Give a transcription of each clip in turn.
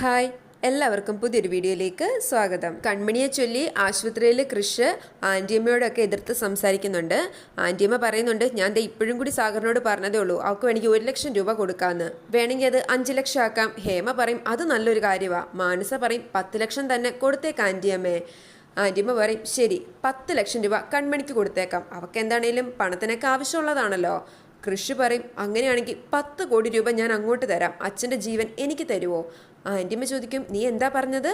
Hi എല്ലാവർക്കും പുതിയൊരു വീഡിയോയിലേക്ക് സ്വാഗതം. കൺമണിയെ ചൊല്ലി ആശുപത്രിയിൽ കൃഷ് ആന്റിയമ്മയോടൊക്കെ എതിർത്ത് സംസാരിക്കുന്നുണ്ട്. ആന്റിയമ്മ പറയുന്നുണ്ട് ഞാൻ ദേ ഇപ്പോഴും കൂടി സാഗറിനോട് പറഞ്ഞതേ ഉള്ളൂ അവൾക്ക് വേണമെങ്കിൽ ഒരു ലക്ഷം രൂപ കൊടുക്കാമെന്ന് വേണമെങ്കിൽ അത് അഞ്ച് ലക്ഷം ആക്കാം. ഹേമ പറയും അത് നല്ലൊരു കാര്യമാണ് മാനസ പറയും പത്ത് ലക്ഷം തന്നെ കൊടുത്തേക്ക് ആന്റിയമ്മേ ആന്റിയമ്മ പറയും ശരി പത്ത് ലക്ഷം രൂപ കൺമണിക്ക് കൊടുത്തേക്കാം. അവൾക്ക് എന്താണേലും പണത്തിനൊക്കെ ആവശ്യമുള്ളതാണല്ലോ. കൃഷി പറയും അങ്ങനെയാണെങ്കിൽ പത്ത് കോടി രൂപ ഞാൻ അങ്ങോട്ട് തരാം. അച്ഛന്റെ ജീവൻ എനിക്ക് തരുമോ ആന്റിമ്മ ചോദിക്കും നീ എന്താ പറഞ്ഞത്?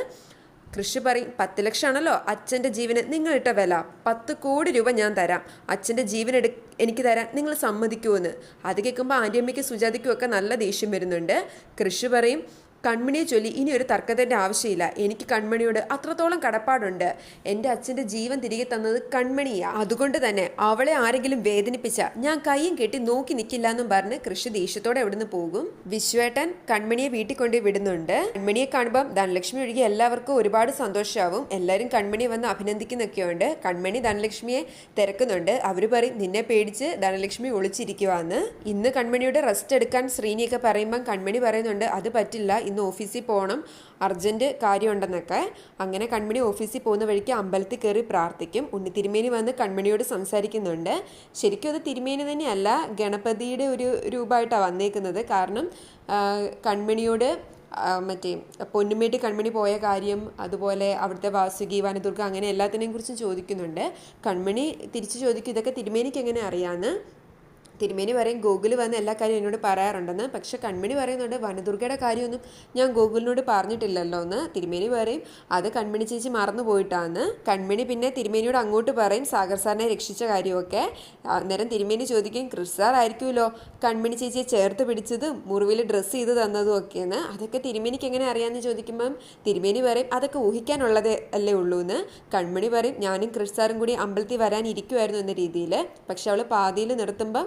കൃഷി പറയും പത്ത് ലക്ഷമാണല്ലോ അച്ഛന്റെ ജീവന് നിങ്ങളിട്ട വില. പത്ത് കോടി രൂപ ഞാൻ തരാം. അച്ഛന്റെ ജീവൻ എടു എനിക്ക് തരാൻ നിങ്ങൾ സമ്മതിക്കുമെന്ന് അത് കേൾക്കുമ്പോൾ ആന്റിയമ്മയ്ക്ക് സുജാതയ്ക്കും ഒക്കെ നല്ല ദേഷ്യം വരുന്നുണ്ട്. കൃഷി പറയും കൺമണിയെ ചൊല്ലി ഇനി ഒരു തർക്കത്തിന്റെ ആവശ്യമില്ല. എനിക്ക് കൺമണിയോട് അത്രത്തോളം കടപ്പാടുണ്ട്. എന്റെ അച്ഛന്റെ ജീവൻ തിരികെ തന്നത് കൺമണിയാ. അതുകൊണ്ട് തന്നെ അവളെ ആരെങ്കിലും വേദനിപ്പിച്ച ഞാൻ കൈയും കെട്ടി നോക്കി നിൽക്കില്ല എന്നും പറഞ്ഞ് കൃഷി ദേഷ്യത്തോടെ എവിടുന്ന് പോകും? വിശ്വേട്ടൻ കൺമണിയെ വീട്ടിൽ കൊണ്ട് വിടുന്നുണ്ട്. കൺമണിയെ കാണുമ്പം ധനലക്ഷ്മി ഒഴികെ എല്ലാവർക്കും ഒരുപാട് സന്തോഷമാവും എല്ലാവരും കൺമണിയെ വന്ന് അഭിനന്ദിക്കുന്നൊക്കെയുണ്ട്. കൺമണി ധനലക്ഷ്മിയെ തിരക്കുന്നുണ്ട്. അവർ പറയും നിന്നെ പേടിച്ച് ധനലക്ഷ്മി ഒളിച്ചിരിക്കുവാന്ന്. ഇന്ന് കൺമണിയുടെ റെസ്റ്റ് എടുക്കാൻ ശ്രീനിയൊക്കെ പറയുമ്പം കൺമണി പറയുന്നുണ്ട് അത് പറ്റില്ല. ഇന്ന് ഓഫീസിൽ പോകണം. അർജന്റ് കാര്യമുണ്ടെന്നൊക്കെ. അങ്ങനെ കൺമണി ഓഫീസിൽ പോകുന്ന വഴിക്ക് അമ്പലത്തിൽ കയറി പ്രാർത്ഥിക്കും. ഉണ്ണി തിരുമേനി വന്ന് കൺമണിയോട് സംസാരിക്കുന്നുണ്ട്. ശരിക്കും അത് തിരുമേനി തന്നെയല്ല ഗണപതിയുടെ ഒരു രൂപമായിട്ടാണ് വന്നേക്കുന്നത്. കാരണം കൺമണിയോട് മറ്റേ പൊന്നുമേട്ടി കൺമണി പോയ കാര്യം അതുപോലെ അവിടുത്തെ വാസുകി വനദുർഗ അങ്ങനെ എല്ലാത്തിനെയും കുറിച്ചും ചോദിക്കുന്നുണ്ട്. കൺമണി തിരിച്ചു ചോദിക്കും ഇതൊക്കെ തിരുമേനിക്ക് എങ്ങനെ അറിയാമെന്ന് തിരുമേനി പറയും ഗൂഗിൾ വന്ന് എല്ലാ കാര്യവും എന്നോട് പറയാറുണ്ടെന്ന്. പക്ഷെ കൺമണി പറയുന്നുണ്ട് വനദുർഗയുടെ കാര്യമൊന്നും ഞാൻ ഗൂഗിളിനോട് പറഞ്ഞിട്ടില്ലല്ലോ എന്ന്. തിരുമേനി പറയും അത് കൺമണി ചേച്ചി മറന്നു പോയിട്ടാണ് കൺമണി പിന്നെ തിരുമേനിയോട് അങ്ങോട്ട് പറയും സാഗർ സാറിനെ രക്ഷിച്ച കാര്യമൊക്കെ. അന്നേരം തിരുമേനി ചോദിക്കും ക്രിസ് സാർ ആയിരിക്കുമല്ലോ കൺമണി ചേച്ചിയെ ചേർത്ത് പിടിച്ചതും മുറിവിൽ ഡ്രസ്സ് ചെയ്ത് തന്നതും ഒക്കെയെന്ന് അതൊക്കെ തിരുമേനിക്ക് എങ്ങനെ അറിയാമെന്ന് ചോദിക്കുമ്പം തിരുമേനി പറയും അതൊക്കെ ഊഹിക്കാനുള്ളത് അല്ലേ ഉള്ളൂ എന്ന്. കൺമണി പറയും ഞാനും ക്രിസ് സാറും കൂടി അമ്പലത്തിൽ വരാനിരിക്കുമായിരുന്നു എന്ന രീതിയിൽ. പക്ഷെ അവൾ പാതിയിൽ നിർത്തുമ്പം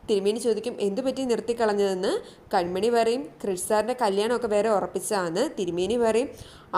തിരുമേനി ചോദിക്കും എന്തു പറ്റി നിർത്തിക്കളഞ്ഞതെന്ന്? കൺമണി പറയും ക്രിഷ് സാറിന്റെ കല്യാണമൊക്കെ വേറെ ഉറപ്പിച്ചതാണ്. തിരുമേനി പറയും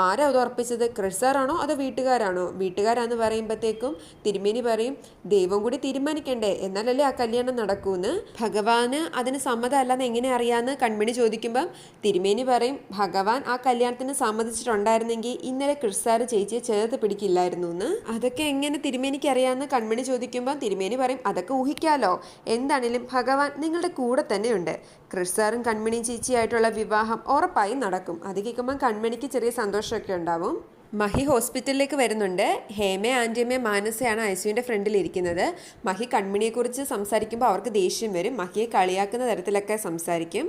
ആരാ അത് ഉറപ്പിച്ചത്? ക്രിഷ് സാറാണോ അതോ വീട്ടുകാരാണോ? വീട്ടുകാരാന്ന് പറയുമ്പോഴത്തേക്കും തിരുമേനി പറയും ദൈവം കൂടി തീരുമാനിക്കണ്ടേ? എന്നാലല്ലേ ആ കല്യാണം നടക്കൂന്ന്? ഭഗവാന് അതിന് സമ്മതമല്ലെന്ന് എങ്ങനെ അറിയാമെന്ന് കൺമണി ചോദിക്കുമ്പം തിരുമേനി പറയും ഭഗവാൻ ആ കല്യാണത്തിന് സമ്മതിച്ചിട്ടുണ്ടായിരുന്നെങ്കിൽ ഇന്നലെ ക്രിഷ് സാറ് ചേച്ചിയെ ചേർത്ത് പിടിക്കില്ലായിരുന്നു എന്ന് അതൊക്കെ എങ്ങനെ തിരുമേനിക്ക് അറിയാമെന്ന് കൺമണി ചോദിക്കുമ്പം തിരുമേനി പറയും അതൊക്കെ ഊഹിക്കാലോ? എന്താണേലും ഭഗവാൻ നിങ്ങളുടെ കൂടെ തന്നെയുണ്ട് ക്രിസ് കൺമണി ചേച്ചിയായിട്ടുള്ള വിവാഹം ഉറപ്പായി നടക്കും. അത് കേൾക്കുമ്പോൾ കൺമണിക്ക് ചെറിയ സന്തോഷമൊക്കെ ഉണ്ടാവും. മഹി ഹോസ്പിറ്റലിലേക്ക് വരുന്നുണ്ട്. ഹേമ ആന്റിയമ്മ മാനസയാണ് ഐസുവിന്റെ ഫ്രണ്ടിൽ ഇരിക്കുന്നത്. മഹി കൺമണിയെക്കുറിച്ച് സംസാരിക്കുമ്പോൾ അവർക്ക് ദേഷ്യം വരും. മഹിയെ കളിയാക്കുന്ന തരത്തിലൊക്കെ സംസാരിക്കും.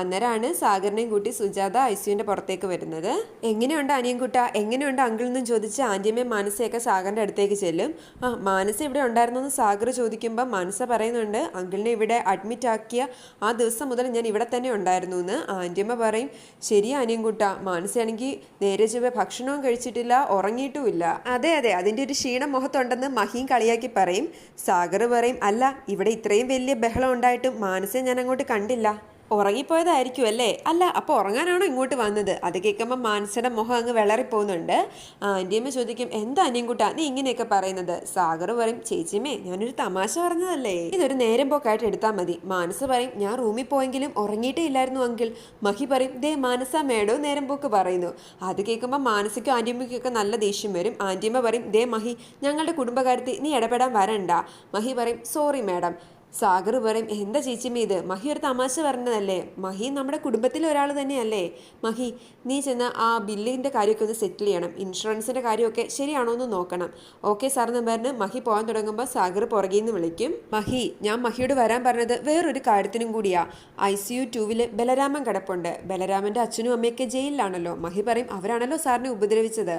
അന്നേരമാണ് സാഗറിനെയും കൂട്ടി സുജാത ഐസുവിന്റെ പുറത്തേക്ക് വരുന്നത്. എങ്ങനെയുണ്ട് അനിയൻകുട്ട? എങ്ങനെയുണ്ട് അങ്കിൾ എന്നും ചോദിച്ച് ആന്റിയമ്മയും മാനസയൊക്കെ സാഗറിന്റെ അടുത്തേക്ക് ചെല്ലും. ആ മാനസ ഇവിടെ ഉണ്ടായിരുന്നെന്ന് സാഗർ ചോദിക്കുമ്പോൾ മാനസ പറയുന്നുണ്ട് അങ്കിളിനെ ഇവിടെ അഡ്മിറ്റ് ആക്കിയ ആ ദിവസം മുതൽ ഞാൻ ഇവിടെ തന്നെ ഉണ്ടായിരുന്നു എന്ന് ആന്റിയമ്മ പറയും ശരി അനിയൻകുട്ട മാനസയാണെങ്കിൽ നേരെ ചൊവ്വെ ഭക്ഷണവും കഴിച്ചിട്ടില്ല ഉറങ്ങിയിട്ടുമില്ല. അതെ അതെ അതിന്റെ ഒരു ക്ഷീണം മുഖത്തുണ്ടെന്ന് മഹീം കളിയാക്കി പറയും. സാഗർ പറയും അല്ല ഇവിടെ ഇത്രയും വലിയ ബഹളം ഉണ്ടായിട്ടും മാനസയെ ഞാൻ അങ്ങോട്ട് കണ്ടില്ല. ഉറങ്ങിപ്പോയതായിരിക്കും അല്ലേ? അല്ല അപ്പോൾ ഉറങ്ങാനാണോ ഇങ്ങോട്ട് വന്നത്? അത് കേൾക്കുമ്പോൾ മാനസയുടെ മുഖം അങ്ങ് വിളറിപ്പോകുന്നുണ്ട്. ആന്റിയമ്മ ചോദിക്കും എന്താ അനിയൻകുട്ടാ നീ ഇങ്ങനെയൊക്കെ പറയുന്നത്? സാഗർ പറയും ചേച്ചിമേ ഞാനൊരു തമാശ പറഞ്ഞതല്ലേ. ഇതൊരു നേരം പോക്കായിട്ട് എടുത്താൽ മതി. മാനസ് പറയും ഞാൻ റൂമിൽ പോയെങ്കിലും ഉറങ്ങിയിട്ടേ ഇല്ലായിരുന്നു അങ്കിൾ. മഹി പറയും ദേ മാനസ മേഡോ നേരം പോക്ക് പറയുന്നു. അത് കേൾക്കുമ്പോൾ മാനസിക്കും ആന്റിയമ്മയ്ക്കൊക്കെ നല്ല ദേഷ്യം വരും. ആന്റിയമ്മ പറയും ദേ മഹി ഞങ്ങളുടെ കുടുംബകാര്യത്തിൽ നീ ഇടപെടാൻ വരണ്ട. മഹി പറയും സോറി മാഡം. സാഗർ പറയും എന്താ ചേച്ചിമ്മ ഇത്? മഹി ഒരു തമാശ പറഞ്ഞതല്ലേ? മഹി നമ്മുടെ കുടുംബത്തിലെ ഒരാൾ തന്നെയല്ലേ? മഹി നീ ചെന്ന് ആ ബില്ലിന്റെ കാര്യമൊക്കെ ഒന്ന് സെറ്റിൽ ചെയ്യണം. ഇൻഷുറൻസിന്റെ കാര്യമൊക്കെ ശരിയാണോ എന്ന് നോക്കണം. ഓക്കെ സാർ എന്ന് പറഞ്ഞ് മഹി പോകാൻ തുടങ്ങുമ്പോൾ സാഗർ പുറകിൽ നിന്ന് വിളിക്കും. മഹി ഞാൻ മഹിയോട് വരാൻ പറഞ്ഞത് വേറൊരു കാര്യത്തിനും കൂടിയാ. ഐ സി യു ടൂവിൽ ബലരാമൻ കിടപ്പുണ്ട്. ബലരാമന്റെ അച്ഛനും അമ്മയൊക്കെ ജയിലിലാണല്ലോ. മഹി പറയും അവരാണല്ലോ സാറിനെ ഉപദ്രവിച്ചത്.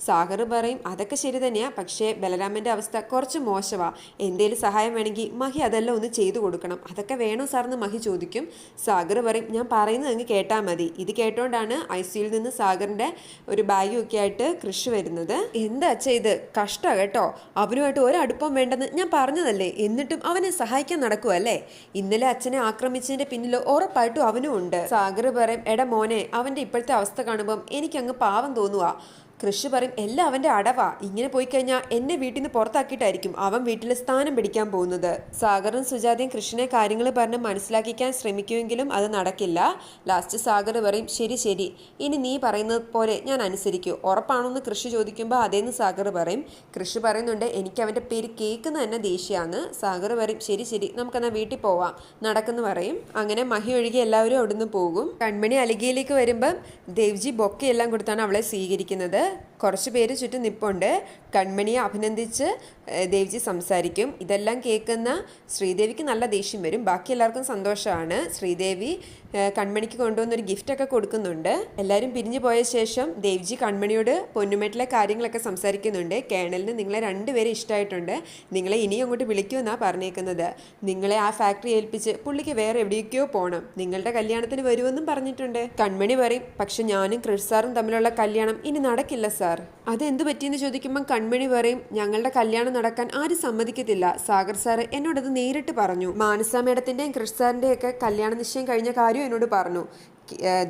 സാഗർ പറയും അതൊക്കെ ശരി തന്നെയാ പക്ഷേ ബലരാമന്റെ അവസ്ഥ കുറച്ച് മോശമാ എന്തേലും സഹായം വേണമെങ്കിൽ മഹി അതെല്ലാം ഒന്ന് ചെയ്തു കൊടുക്കണം. അതൊക്കെ വേണോ സാറെന്ന് മഹി ചോദിക്കും. സാഗർ പറയും ഞാൻ പറയുന്നത് അങ്ങ് കേട്ടാൽ മതി. ഇത് കേട്ടോണ്ടാണ് ഐ സിയിൽ നിന്ന് സാഗറിന്റെ ഒരു ബാഗും ഒക്കെ ആയിട്ട് കൃഷി വരുന്നത്. എന്താ അച്ഛ ഇത്? കഷ്ടാ കേട്ടോ. അവനുമായിട്ട് ഒരടുപ്പം വേണ്ടെന്ന് ഞാൻ പറഞ്ഞതല്ലേ? എന്നിട്ടും അവനെ സഹായിക്കാൻ നടക്കുവല്ലേ ഇന്നലെ അച്ഛനെ ആക്രമിച്ചതിന്റെ പിന്നിൽ ഉറപ്പായിട്ടും അവനും ഉണ്ട്. സാഗർ പറയും എടാ മോനെ അവന്റെ ഇപ്പോഴത്തെ അവസ്ഥ കാണുമ്പം എനിക്കങ്ങ് പാവം തോന്നുക കൃഷി പറയും എല്ലാം അവന്റെ അടവാ. ഇങ്ങനെ പോയി കഴിഞ്ഞാൽ എന്നെ വീട്ടിൽ നിന്ന് പുറത്താക്കിയിട്ടായിരിക്കും അവൻ വീട്ടിൽ സ്ഥാനം പിടിക്കാൻ പോകുന്നത്. സാഗറും സുജാതയും കൃഷ്ണനെ കാര്യങ്ങൾ പറഞ്ഞ് മനസ്സിലാക്കിക്കാൻ ശ്രമിക്കുമെങ്കിലും അത് നടക്കില്ല. ലാസ്റ്റ് സാഗർ പറയും ശരി ശരി. ഇനി നീ പറയുന്നത് പോലെ ഞാൻ അനുസരിക്കൂ. ഉറപ്പാണോന്ന് കൃഷി ചോദിക്കുമ്പോൾ അതേന്ന് സാഗർ പറയും. കൃഷി പറയുന്നുണ്ട് എനിക്ക് അവന്റെ പേര് കേൾക്കുന്ന തന്നെ ദേഷ്യമാണ്. സാഗർ പറയും ശരി ശരി. നമുക്കെന്നാൽ വീട്ടിൽ പോവാം. നടക്കുന്നു പറയും. അങ്ങനെ മഹി ഒഴുകി എല്ലാവരും അവിടുന്ന് പോകും. കൺമണി അലികയിലേക്ക് വരുമ്പം ദേവ്ജി ബൊക്കെയെല്ലാം കൊടുത്താണ് അവളെ സ്വീകരിക്കുന്നത്. കുറച്ച് പേര് ചുറ്റും നിപ്പുണ്ട്. കൺമണിയെ അഭിനന്ദിച്ച് ദേവ്ജി സംസാരിക്കും. ഇതെല്ലാം കേൾക്കുന്ന ശ്രീദേവിക്ക് നല്ല ദേഷ്യം വരും. ബാക്കി എല്ലാവർക്കും സന്തോഷമാണ്. ശ്രീദേവി കൺമണിക്ക് കൊണ്ടുവന്നൊരു ഗിഫ്റ്റൊക്കെ കൊടുക്കുന്നുണ്ട്. എല്ലാവരും പിരിഞ്ഞു പോയ ശേഷം ദേവ്ജി കൺമണിയോട് പൊന്നുമേട്ടിലെ കാര്യങ്ങളൊക്കെ സംസാരിക്കുന്നുണ്ട്. കേണലിന് നിങ്ങളെ രണ്ടുപേരെ ഇഷ്ടമായിട്ടുണ്ട്. നിങ്ങളെ ഇനിയും അങ്ങോട്ട് വിളിക്കുമെന്നാണ് പറഞ്ഞേക്കുന്നത്. നിങ്ങളെ ആ ഫാക്ടറി ഏൽപ്പിച്ച് പുള്ളിക്ക് വേറെ എവിടേക്കോ പോകണം നിങ്ങളുടെ കല്യാണത്തിന് വരുമെന്നും പറഞ്ഞിട്ടുണ്ട്. കൺമണി പറയും പക്ഷെ ഞാനും ക്രിഷ് സാറും തമ്മിലുള്ള കല്യാണം ഇനി നടക്കില്ല സാർ. അതെന്ത് പറ്റിയെന്ന് ചോദിക്കുമ്പോൾ കൺമണി പറയും ഞങ്ങളുടെ കല്യാണം നടക്കാൻ ആരും സമ്മതിക്കത്തില്ല. സാഗർ സാറ് എന്നോടത് നേരിട്ട് പറഞ്ഞു. മാനസ മേഡത്തിന്റെയും ക്രിഷ് സാറിന്റെയും ഒക്കെ കല്യാണ നിശ്ചയം കഴിഞ്ഞ കാര്യം എന്നോട് പറഞ്ഞു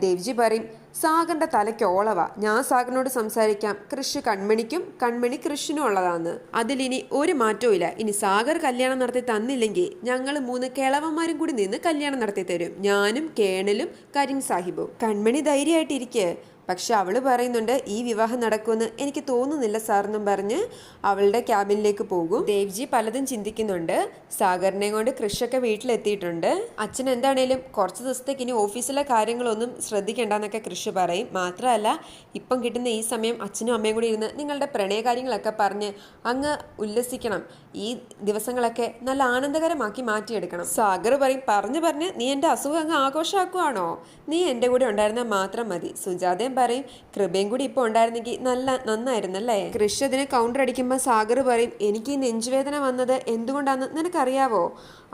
ദേവ്ജി പറയും സാഗറിന്റെ തലയ്ക്ക് ഓളവ. ഞാൻ സാഗറിനോട് സംസാരിക്കാം. കൃഷ് കൺമണിക്കും കൺമണി കൃഷിനും ഉള്ളതാണ് അതിലിനി ഒരു മാറ്റവും ഇല്ല. ഇനി സാഗർ കല്യാണം നടത്തി തന്നില്ലെങ്കിൽ ഞങ്ങൾ മൂന്ന് കേളവന്മാരും കൂടി നിന്ന് കല്യാണം നടത്തി തരും. ഞാനും കേണലും കരീം സാഹിബും. കൺമണി ധൈര്യമായിട്ടിരിക്കെ. പക്ഷെ അവൾ പറയുന്നുണ്ട് ഈ വിവാഹം നടക്കുമെന്ന് എനിക്ക് തോന്നുന്നില്ല സാർ പറഞ്ഞ് അവളുടെ ക്യാബിനിലേക്ക് പോകും. ദേവ്ജി പലതും ചിന്തിക്കുന്നുണ്ട്. സാഗറിനെ കൊണ്ട് കൃഷൊക്കെ വീട്ടിലെത്തിയിട്ടുണ്ട്. അച്ഛൻ എന്താണേലും കുറച്ച് ദിവസത്തേക്ക് ഇനി ഓഫീസിലെ കാര്യങ്ങളൊന്നും ശ്രദ്ധിക്കേണ്ടെന്നൊക്കെ കൃഷി പറയും. മാത്രമല്ല ഇപ്പം കിട്ടുന്ന ഈ സമയം അച്ഛനും അമ്മയും കൂടി ഇരുന്ന് നിങ്ങളുടെ പ്രണയ കാര്യങ്ങളൊക്കെ പറഞ്ഞ് അങ്ങ് ഉല്ലസിക്കണം. ഈ ദിവസങ്ങളൊക്കെ നല്ല ആനന്ദകരമാക്കി മാറ്റിയെടുക്കണം. സാഗർ പറയും പറഞ്ഞു പറഞ്ഞ് നീ എന്റെ അസുഖം അങ്ങ് ആഘോഷമാക്കുവാണോ നീ എന്റെ കൂടെ ഉണ്ടായിരുന്നാൽ മാത്രം മതി. സുജാതയും പറയും കൃപയും കൂടി ഇപ്പോൾ ഉണ്ടായിരുന്നെങ്കിൽ നല്ല നന്നായിരുന്നല്ലേ? കൃഷി അതിന് കൗണ്ടർ അടിക്കുമ്പോൾ സാഗർ പറയും എനിക്ക് ഈ നെഞ്ചുവേദന വന്നത് എന്തുകൊണ്ടാണെന്ന് നിനക്കറിയാവോ?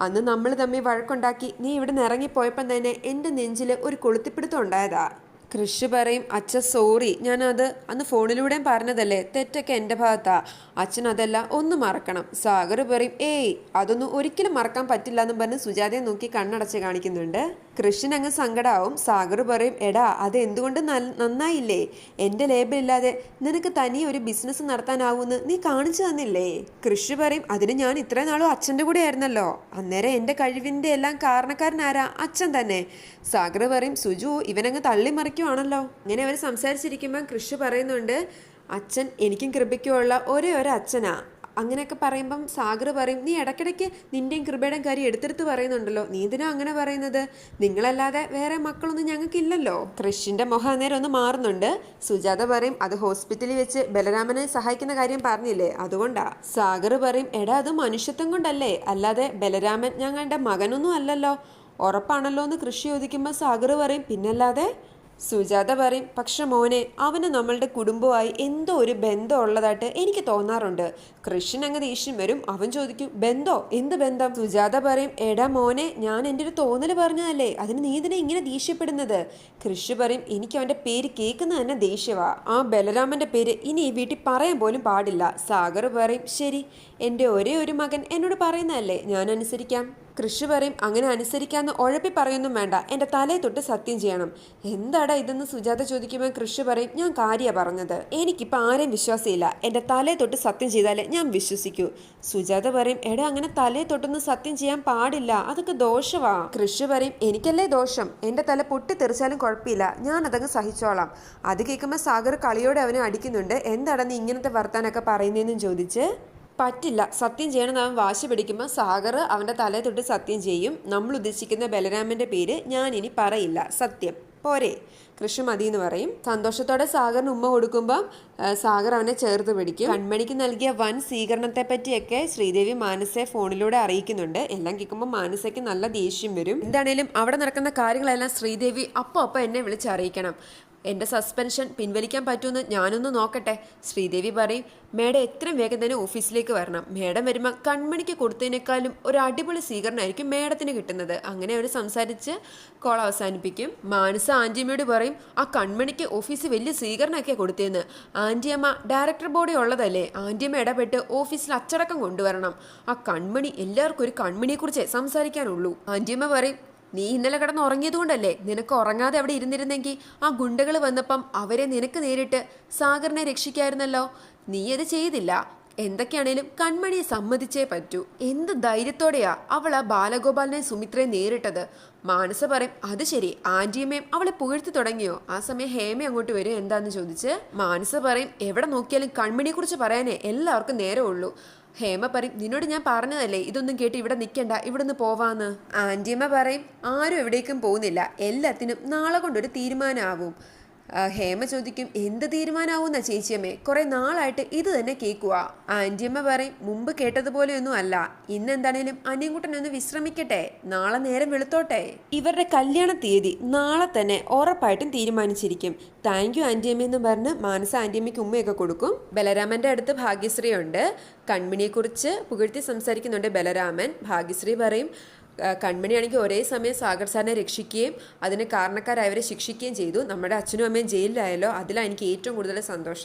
അന്ന് നമ്മൾ തമ്മിൽ വഴക്കുണ്ടാക്കി നീ ഇവിടെ നിന്ന് ഇറങ്ങിപ്പോയപ്പം തന്നെ എന്റെ നെഞ്ചിൽ ഒരു കൊളുത്തിപ്പിടുത്തം ഉണ്ടായതാ. കൃഷി പറയും അച്ഛൻ സോറി ഞാനത് അന്ന് ഫോണിലൂടെയും പറഞ്ഞതല്ലേ തെറ്റൊക്കെ എന്റെ ഭാഗത്താ. അച്ഛൻ അതല്ല ഒന്ന് മറക്കണം. സാഗർ പറയും ഏയ് അതൊന്നും ഒരിക്കലും മറക്കാൻ പറ്റില്ല എന്നും പറഞ്ഞ് സുജാതയെ നോക്കി കണ്ണടച്ച് കാണിക്കുന്നുണ്ട്. കൃഷ്ണൻ അങ്ങ് സങ്കടാവും. സാഗർ പറയും എടാ അത് എന്തുകൊണ്ട് നന്നായില്ലേ? നന്നായില്ലേ എന്റെ ലേബലില്ലാതെ നിനക്ക് തനിയെ ഒരു ബിസിനസ് നടത്താനാവൂന്ന് നീ കാണിച്ചു തന്നില്ലേ? കൃഷി പറയും അതിന് ഞാൻ ഇത്രയും നാളും അച്ഛന്റെ കൂടെ ആയിരുന്നല്ലോ അന്നേരം എന്റെ കഴിവിന്റെ എല്ലാം കാരണക്കാരനാരാ അച്ഛൻ തന്നെ. സാഗർ പറയും സുജു ഇവനങ്ങ് തള്ളി മറിക്കുവാണല്ലോ ഇങ്ങനെ അവർ സംസാരിച്ചിരിക്കുമ്പോൾ കൃഷി പറയുന്നുണ്ട് അച്ഛൻ എനിക്കും കൃപയ്ക്കുമുള്ള ഒരേ ഒരു അച്ഛനാ. അങ്ങനെയൊക്കെ പറയുമ്പം സാഗർ പറയും നീ ഇടയ്ക്കിടയ്ക്ക് നിന്റെയും കൃപയുടെയും കാര്യം എടുത്തെടുത്ത് പറയുന്നുണ്ടല്ലോ. നീ ഇതിനോ അങ്ങനെ പറയുന്നത്? നിങ്ങളല്ലാതെ വേറെ മക്കളൊന്നും ഞങ്ങൾക്കില്ലല്ലോ. കൃഷിന്റെ മുഖം ഒന്ന് മാറുന്നുണ്ട്. സുജാത പറയും അത് ഹോസ്പിറ്റലിൽ വെച്ച് ബലരാമനെ സഹായിക്കുന്ന കാര്യം പറഞ്ഞില്ലേ? അതുകൊണ്ടാ. സാഗർ പറയും എടാ അത് മനുഷ്യത്വം കൊണ്ടല്ലേ? അല്ലാതെ ബലരാമൻ ഞങ്ങളുടെ മകനൊന്നും അല്ലല്ലോ. ഉറപ്പാണല്ലോ എന്ന് കൃഷി ചോദിക്കുമ്പോൾ സാഗർ പറയും പിന്നല്ലാതെ സുജാത പറയും പക്ഷെ മോനെ അവന് നമ്മളുടെ കുടുംബമായി എന്തോ ഒരു ബന്ധം ഉള്ളതായിട്ട് എനിക്ക് തോന്നാറുണ്ട്. കൃഷ്ണൻ അങ്ങ് ദേഷ്യം വരും അവൻ ചോദിക്കും ബന്ധോ? എന്ത് ബന്ധം? സുജാത പറയും എടാ മോനെ ഞാൻ എന്റെ ഒരു തോന്നൽ പറഞ്ഞതല്ലേ അതിന് നീ ഇതിനെ ഇങ്ങനെ ദേഷ്യപ്പെടുന്നത്? കൃഷി പറയും എനിക്ക് അവന്റെ പേര് കേൾക്കുന്നത് തന്നെ ദേഷ്യവാ. ആ ബലരാമന്റെ പേര് ഇനി ഈ വീട്ടിൽ പറയാൻ പോലും പാടില്ല. സാഗർ പറയും ശരി എന്റെ ഒരേ ഒരു മകൻ എന്നോട് പറയുന്നതല്ലേ ഞാൻ അനുസരിക്കാം. കൃഷി പറയും അങ്ങനെ അനുസരിക്കാന്ന് ഉഴപ്പി പറയൊന്നും വേണ്ട. എന്റെ തലയെ തൊട്ട് സത്യം ചെയ്യണം. എന്താടാ ഇതെന്ന് സുജാത ചോദിക്കുമ്പോൾ കൃഷി പറയും ഞാൻ കാര്യ പറഞ്ഞത്. എനിക്കിപ്പോൾ ആരെയും വിശ്വാസമില്ല എന്റെ തലയെ തൊട്ട് സത്യം ചെയ്താലേ ഞാൻ വിശ്വസിക്കൂ. സുജാത പറയും എടാ അങ്ങനെ തലയെ തൊട്ടൊന്നും സത്യം ചെയ്യാൻ പാടില്ല. അതൊക്കെ ദോഷവാ. കൃഷി പറയും എനിക്കല്ലേ ദോഷം? എന്റെ തല പൊട്ടി തെറിച്ചാലും കുഴപ്പമില്ല. ഞാൻ അതങ്ങ് സഹിച്ചോളാം. അത് കേൾക്കുമ്പോൾ സാഗർ കളിയോടെ അവനെ അടിക്കുന്നുണ്ട്. എന്താടാ നീ ഇങ്ങനത്തെ വർത്താനൊക്കെ പറയുന്നതെന്നും ചോദിച്ച്? പറ്റില്ല. സത്യം ചെയ്യണമെന്ന് അവൻ വാശി പിടിക്കുമ്പോൾ സാഗർ അവന്റെ തലയെ തൊട്ട് സത്യം ചെയ്യും. നമ്മൾ ഉദ്ദേശിക്കുന്ന ബലരാമന്റെ പേര് ഞാൻ ഇനി പറയില്ല. സത്യം. പോരെ കൃഷി മതി എന്ന് പറയും. സന്തോഷത്തോടെ സാഗറിന് ഉമ്മ കൊടുക്കുമ്പം സാഗർ അവനെ ചേർത്ത് പിടിക്കും. കൺമണിക്ക് നൽകിയ വൻ സ്വീകരണത്തെ പറ്റിയൊക്കെ ശ്രീദേവി മാനസയെ ഫോണിലൂടെ അറിയിക്കുന്നുണ്ട്. എല്ലാം കേൾക്കുമ്പോൾ മാനസയ്ക്ക് നല്ല ദേഷ്യം വരും. എന്താണേലും അവിടെ നടക്കുന്ന കാര്യങ്ങളെല്ലാം ശ്രീദേവി അപ്പോൾ അപ്പോൾ എന്നെ വിളിച്ച് അറിയിക്കണം എന്റെ സസ്പെൻഷൻ പിൻവലിക്കാൻ പറ്റുമെന്ന് ഞാനൊന്ന് നോക്കട്ടെ. ശ്രീദേവി പറയും മേഡം എത്രയും വേഗം തന്നെ ഓഫീസിലേക്ക് വരണം. മേഡം വരുമ്പോൾ കൺമണിക്ക് കൊടുത്തതിനേക്കാളും ഒരു അടിപൊളി സ്വീകരണമായിരിക്കും മേഡത്തിന് കിട്ടുന്നത്. അങ്ങനെ അവർ സംസാരിച്ച് കോൾ അവസാനിപ്പിക്കും. മാനസ ആന്റിയമ്മയോട് പറയും ആ കൺമണിക്ക് ഓഫീസ് വലിയ സ്വീകരണമൊക്കെ കൊടുത്തേന്ന് ആന്റിയമ്മ ഡയറക്ടർ ബോഡി ഉള്ളതല്ലേ? ആന്റിയമ്മ ഇടപെട്ട് ഓഫീസിൽ അച്ചടക്കം കൊണ്ടുവരണം. ആ കൺമണി എല്ലാവർക്കും ഒരു കൺമണിയെക്കുറിച്ചേ സംസാരിക്കാനുള്ളൂ. ആന്റിയമ്മ പറയും നീ ഇന്നലെ കിടന്ന് ഉറങ്ങിയത് കൊണ്ടല്ലേ? നിനക്ക് ഉറങ്ങാതെ അവിടെ ഇരുന്നിരുന്നെങ്കിൽ ആ ഗുണ്ടകൾ വന്നപ്പം അവരെ നിനക്ക് നേരിട്ട് സാഗറിനെ രക്ഷിക്കായിരുന്നല്ലോ. നീ അത് ചെയ്തില്ല. എന്തൊക്കെയാണേലും കൺമണിയെ സമ്മതിച്ചേ പറ്റൂ. എന്ത് ധൈര്യത്തോടെയാ അവൾ ആ ബാലഗോപാലിനെ സുമിത്രയെ നേരിട്ടത്? മാനസ പറയും അത് ശരി. ആന്റിയമ്മയും അവളെ പുകഴ്ത്തി തുടങ്ങിയോ? ആ സമയം ഹേമ അങ്ങോട്ട് വരും എന്താന്ന് ചോദിച്ച്? മാനസ പറയും എവിടെ നോക്കിയാലും കൺമണിയെ കുറിച്ച് പറയാനേ എല്ലാവർക്കും നേരമുള്ളൂ. ഹേമ പറയും നിന്നോട് ഞാൻ പറഞ്ഞതല്ലേ ഇതൊന്നും കേട്ട് ഇവിടെ നിൽക്കണ്ട ഇവിടുന്ന് പോവാന്ന്? ആന്റിയമ്മ പറയും ആരും എവിടേക്കും പോകുന്നില്ല എല്ലാത്തിനും നാളെ കൊണ്ടൊരു തീരുമാനമാവും ഹേമ ചോദിക്കും എന്ത് തീരുമാനാവുന്ന ചേച്ചിയമ്മേ? കുറെ നാളായിട്ട് ഇത് തന്നെ കേൾക്കുക ആന്റിയമ്മ പറയും മുമ്പ് കേട്ടതുപോലെയൊന്നും അല്ല ഇന്നെന്താണേലും അനിയൻകുട്ടൻ ഒന്ന് വിശ്രമിക്കട്ടെ. നാളെ നേരം വെളുത്തോട്ടെ. ഇവരുടെ കല്യാണ തീയതി നാളെ തന്നെ ഉറപ്പായിട്ടും തീരുമാനിച്ചിരിക്കും. താങ്ക് യു ആന്റിയമ്മ എന്ന് പറഞ്ഞ് മാനസ ആന്റിയമ്മയ്ക്ക് ഉമ്മയൊക്കെ കൊടുക്കും. ബലരാമന്റെ അടുത്ത് ഭാഗ്യശ്രീ ഉണ്ട് കൺമിണിയെക്കുറിച്ച് പുകഴ്ത്തി സംസാരിക്കുന്നുണ്ട് ബലരാമൻ. ഭാഗ്യശ്രീ പറയും കൺമണിയാണെങ്കിൽ ഒരേ സമയം സാഗർ സാറിനെ രക്ഷിക്കുകയും അതിന് കാരണക്കാരായവരെ ശിക്ഷിക്കുകയും ചെയ്തു. നമ്മുടെ അച്ഛനും അമ്മയും ജയിലിലായല്ലോ അതിലാണ് എനിക്ക് ഏറ്റവും കൂടുതൽ സന്തോഷം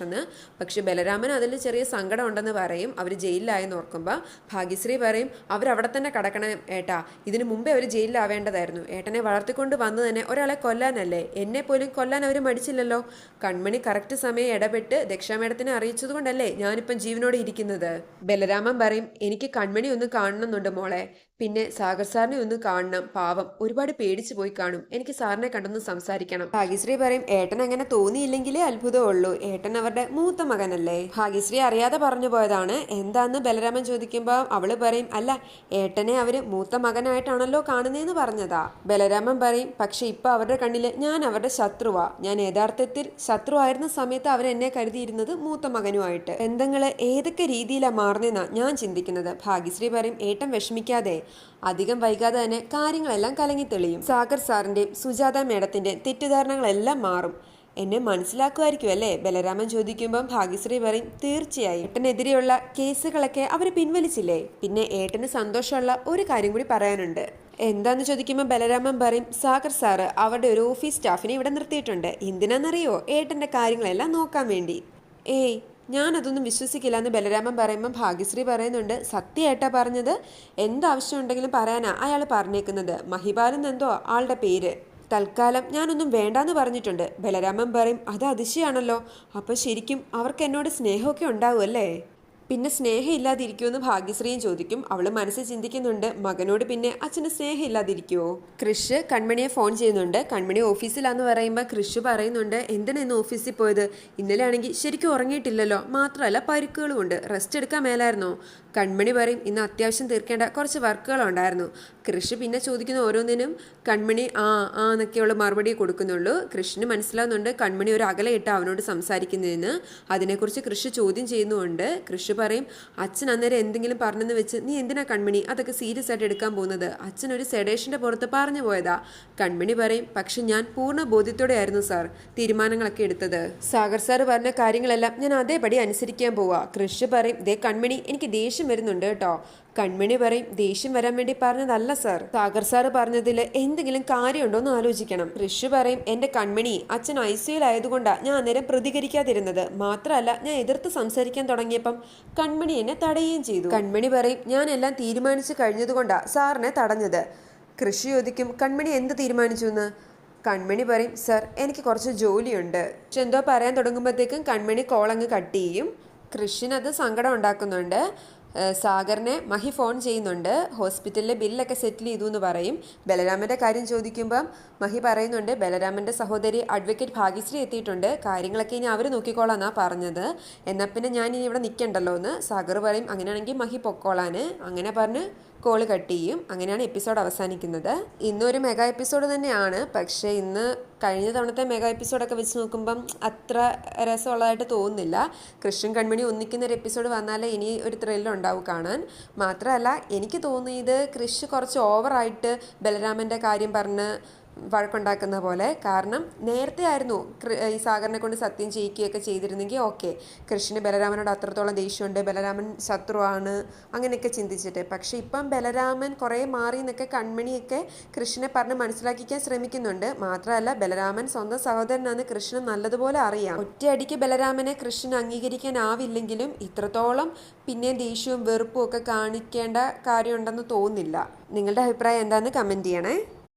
പക്ഷേ പക്ഷെ ബലരാമൻ അതിൽ ചെറിയ സങ്കടം ഉണ്ടെന്ന് പറയും അവർ ജയിലിലായെന്ന് ഓർക്കുമ്പോൾ ഭാഗ്യശ്രീ പറയും അവരവിടെ തന്നെ കടക്കണം ഏട്ടാ ഇതിനു മുമ്പേ അവർ ജയിലിലാവേണ്ടതായിരുന്നു. ഏട്ടനെ വളർത്തിക്കൊണ്ട് വന്നു തന്നെ ഒരാളെ കൊല്ലാനല്ലേ എന്നെ പോലും കൊല്ലാൻ അവർ മടിച്ചില്ലല്ലോ. കൺമണി കറക്റ്റ് സമയം ഇടപെട്ട് ദക്ഷാമേടത്തിനെ അറിയിച്ചതുകൊണ്ടല്ലേ ഞാനിപ്പം ജീവനോടെ ഇരിക്കുന്നത്? ബലരാമൻ പറയും എനിക്ക് കൺമണി ഒന്ന് കാണണമെന്നുണ്ട് മോളെ. പിന്നെ സാഗർ സാറിനെ ഒന്ന് കാണണം. പാവം. ഒരുപാട് പേടിച്ചു പോയി കാണും. എനിക്ക് സാറിനെ കണ്ടൊന്ന് സംസാരിക്കണം. ഭാഗ്യശ്രീ പറയും ഏട്ടൻ അങ്ങനെ തോന്നിയില്ലെങ്കിലേ അത്ഭുതമുള്ളൂ. ഏട്ടൻ അവരുടെ മൂത്ത മകനല്ലേ? ഭാഗ്യശ്രീ അറിയാതെ പറഞ്ഞു പോയതാണ്. എന്താന്ന് ബലരാമൻ ചോദിക്കുമ്പോൾ അവൾ പറയും അല്ല ഏട്ടനെ അവർ മൂത്ത മകനായിട്ടാണല്ലോ കാണുന്നതെന്ന് പറഞ്ഞതാ. ബലരാമൻ പറയും പക്ഷെ ഇപ്പൊ അവരുടെ കണ്ണിൽ ഞാൻ അവരുടെ ശത്രുവാ. ഞാൻ യഥാർത്ഥത്തിൽ ശത്രു ആയിരുന്ന സമയത്ത് അവരെന്നെ കരുതിയിരുന്നത് മൂത്ത മകനുമായിട്ട്. ബന്ധങ്ങൾ ഏതൊക്കെ രീതിയിലാ മാറുന്നതെന്നാ ഞാൻ ചിന്തിക്കുന്നത്. ഭാഗ്യശ്രീ പറയും ഏട്ടൻ വിഷമിക്കാതെ. അധികം വൈകാതെ തന്നെ കാര്യങ്ങളെല്ലാം കലങ്ങി തെളിയും സാഗർ സാറിന്റെയും സുജാത മേഡത്തിന്റെ തെറ്റിദ്ധാരണകളെല്ലാം മാറും. എന്നെ മനസ്സിലാക്കുമായിരിക്കും അല്ലേ? ബലരാമൻ ചോദിക്കുമ്പം ഭാഗ്യശ്രീ പറയും തീർച്ചയായും. ഏട്ടനെതിരെയുള്ള കേസുകളൊക്കെ അവർ പിൻവലിച്ചില്ലേ? പിന്നെ ഏട്ടന് സന്തോഷമുള്ള ഒരു കാര്യം കൂടി പറയാനുണ്ട്. എന്താന്ന് ചോദിക്കുമ്പോൾ ബലരാമൻ പറയും സാഗർ സാറ് അവരുടെ ഒരു ഓഫീസ് സ്റ്റാഫിനെ ഇവിടെ നിർത്തിയിട്ടുണ്ട്. എന്തിനാണെന്നറിയോ ഏട്ടന്റെ കാര്യങ്ങളെല്ലാം നോക്കാൻ വേണ്ടി. ഏയ് ഞാനതൊന്നും വിശ്വസിക്കില്ല എന്ന് ബലരാമൻ പറയുമ്പം ഭാഗ്യശ്രീ പറയുന്നുണ്ട് സത്യമായിട്ടാ പറഞ്ഞത്. എന്താവശ്യം ഉണ്ടെങ്കിലും പറയാനാ അയാൾ പറഞ്ഞേക്കുന്നത്. മഹിപാലൻ എന്തോ ആളുടെ പേര്. തൽക്കാലം ഞാനൊന്നും വേണ്ടാന്ന് പറഞ്ഞിട്ടുണ്ട്. ബലരാമൻ പറയും അത് അതിശയാണല്ലോ. അപ്പോൾ ശരിക്കും അവർക്ക് എന്നോട് സ്നേഹമൊക്കെ ഉണ്ടാവുമല്ലേ? പിന്നെ സ്നേഹം ഇല്ലാതിരിക്കുമെന്ന് ഭാഗ്യശ്രീയും ചോദിക്കും. അവൾ മനസ്സിൽ ചിന്തിക്കുന്നുണ്ട് മകനോട് പിന്നെ അച്ഛന് സ്നേഹം ഇല്ലാതിരിക്കുമോ കൃഷ് കൺമണിയെ ഫോൺ ചെയ്യുന്നുണ്ട്. കൺമണി ഓഫീസിലാന്ന് പറയുമ്പോൾ കൃഷ് പറയുന്നുണ്ട് എന്തിനാ ഇന്ന് ഓഫീസിൽ പോയത്? ഇന്നലെ ആണെങ്കിൽ ശരിക്കും ഉറങ്ങിയിട്ടില്ലല്ലോ. മാത്രമല്ല പരുക്കുകളും ഉണ്ട് റെസ്റ്റ് എടുക്കാൻ മേലായിരുന്നോ? കൺമണി പറയും ഇന്ന് അത്യാവശ്യം തീർക്കേണ്ട കുറച്ച് വർക്കുകളുണ്ടായിരുന്നു. കൃഷി പിന്നെ ചോദിക്കുന്ന ഓരോന്നിനും. കൺമണി ആ ആ എന്നൊക്കെയുള്ള മറുപടി കൊടുക്കുന്നുള്ളൂ. കൃഷിന് മനസ്സിലാവുന്നുണ്ട് കൺമണി ഒരു അകലയിട്ട് അവനോട് സംസാരിക്കുന്നതിന് അതിനെക്കുറിച്ച് കൃഷി ചോദ്യം ചെയ്യുന്നുണ്ട് കൃഷി പറയും അച്ഛൻ അന്നേരം എന്തെങ്കിലും പറഞ്ഞെന്ന് വെച്ച് നീ എന്തിനാ കൺമണി അതൊക്കെ സീരിയസ് ആയിട്ട് എടുക്കാൻ പോകുന്നത്? അച്ഛൻ ഒരു സെഡേഷന്റെ പുറത്ത് പറഞ്ഞു പോയതാ. കൺമണി പറയും പക്ഷെ ഞാൻ പൂർണ ബോധ്യത്തോടെ ആയിരുന്നു സാർ തീരുമാനങ്ങളൊക്കെ എടുത്തത്. സാഗർ സാർ പറഞ്ഞ കാര്യങ്ങളെല്ലാം ഞാൻ അതേപടി അനുസരിക്കാൻ പോവാ. കൃഷി പറയും ദേ കൺമണി എനിക്ക് ദേഷ്യം വരുന്നുണ്ട് കേട്ടോ. കൺമണി പറയും ദേഷ്യം വരാൻ വേണ്ടി പറഞ്ഞതല്ല സാർ. സാഗർ സാർ പറഞ്ഞതിൽ എന്തെങ്കിലും കാര്യമുണ്ടോ എന്ന് ആലോചിക്കണം. ഋഷു പറയും എന്റെ കൺമണി അച്ഛൻ ഐ സിയുലായതുകൊണ്ടാ ഞാൻ അന്നേരം പ്രതികരിക്കാതിരുന്നത്. മാത്രമല്ല ഞാൻ എതിർത്ത് സംസാരിക്കാൻ തുടങ്ങിയപ്പം കൺമണി എന്നെ തടയുകയും ചെയ്തു. കൺമണി പറയും ഞാൻ എല്ലാം തീരുമാനിച്ചു കഴിഞ്ഞതുകൊണ്ടാണ് സാറിനെ തടഞ്ഞത്. കൃഷി ചോദിക്കും കൺമണി എന്ത് തീരുമാനിച്ചു എന്ന്? കൺമണി പറയും സർ എനിക്ക് കുറച്ച് ജോലിയുണ്ട്. പക്ഷെ എന്തോ പറയാൻ തുടങ്ങുമ്പോഴത്തേക്കും കൺമണി കോളങ്ങ് കട്ട് ചെയ്യും. കൃഷിനത് സങ്കടം ഉണ്ടാക്കുന്നുണ്ട്. സാഗറിനെ മഹി ഫോൺ ചെയ്യുന്നുണ്ട്. ഹോസ്പിറ്റലിലെ ബില്ലൊക്കെ സെറ്റിൽ ചെയ്തു എന്ന് പറയും. ബലരാമന്റെ കാര്യം ചോദിക്കുമ്പം മഹി പറയുന്നുണ്ട് ബലരാമന്റെ സഹോദരി അഡ്വക്കേറ്റ് ഭാഗ്യശ്രീ എത്തിയിട്ടുണ്ട്. കാര്യങ്ങളൊക്കെ ഇനി അവർ നോക്കിക്കോളാന്നാ പറഞ്ഞത്. എന്നാൽ പിന്നെ ഞാൻ ഇനി ഇവിടെ നിൽക്കണ്ടല്ലോ എന്ന് സാഗർ പറയും അങ്ങനെയാണെങ്കിൽ മഹി പൊക്കോളാന്. അങ്ങനെ പറഞ്ഞ് കോൾ കട്ട് ചെയ്യും. അങ്ങനെയാണ് എപ്പിസോഡ് അവസാനിക്കുന്നത്. ഇന്നൊരു മെഗാ എപ്പിസോഡ് തന്നെയാണ്. പക്ഷേ ഇന്ന് കഴിഞ്ഞ തവണത്തെ മെഗാ എപ്പിസോഡൊക്കെ വെച്ച് നോക്കുമ്പം അത്ര രസമുള്ളതായിട്ട് തോന്നുന്നില്ല. കൃഷ്ണൻ കൺമണി ഒന്നിക്കുന്ന ഒരു എപ്പിസോഡ് വന്നാലേ ഇനി ഒരു ത്രില്ലുണ്ടാവും കാണാൻ. മാത്രമല്ല എനിക്ക് തോന്നിയത് കൃഷ് കുറച്ച് ഓവറായിട്ട് ബലരാമന്റെ കാര്യം പറഞ്ഞ് വഴക്കുണ്ടാക്കുന്ന പോലെ. കാരണം നേരത്തെ ആയിരുന്നു ഈ സാഗറിനെ കൊണ്ട് സത്യം ചെയ്യിക്കുകയൊക്കെ ചെയ്തിരുന്നെങ്കിൽ ഓക്കെ. കൃഷ്ണന് ബലരാമനോട് അത്രത്തോളം ദേഷ്യമുണ്ട്. ബലരാമൻ ശത്രുവാണ്. അങ്ങനെയൊക്കെ ചിന്തിച്ചിട്ട്. പക്ഷെ ഇപ്പം ബലരാമൻ കുറേ മാറി എന്നൊക്കെ കൺമണിയൊക്കെ കൃഷ്ണനെ പറഞ്ഞ് മനസ്സിലാക്കിക്കാൻ ശ്രമിക്കുന്നുണ്ട്. മാത്രമല്ല ബലരാമൻ സ്വന്തം സഹോദരനാണ്. കൃഷ്ണൻ നല്ലതുപോലെ അറിയാം. ഒറ്റയടിക്ക് ബലരാമനെ കൃഷ്ണൻ അംഗീകരിക്കാനാവില്ലെങ്കിലും ഇത്രത്തോളം പിന്നെ ദേഷ്യവും വെറുപ്പും ഒക്കെ കാണിക്കേണ്ട കാര്യമുണ്ടെന്ന് തോന്നുന്നില്ല. നിങ്ങളുടെ അഭിപ്രായം എന്താണെന്ന് കമന്റ് ചെയ്യണേ.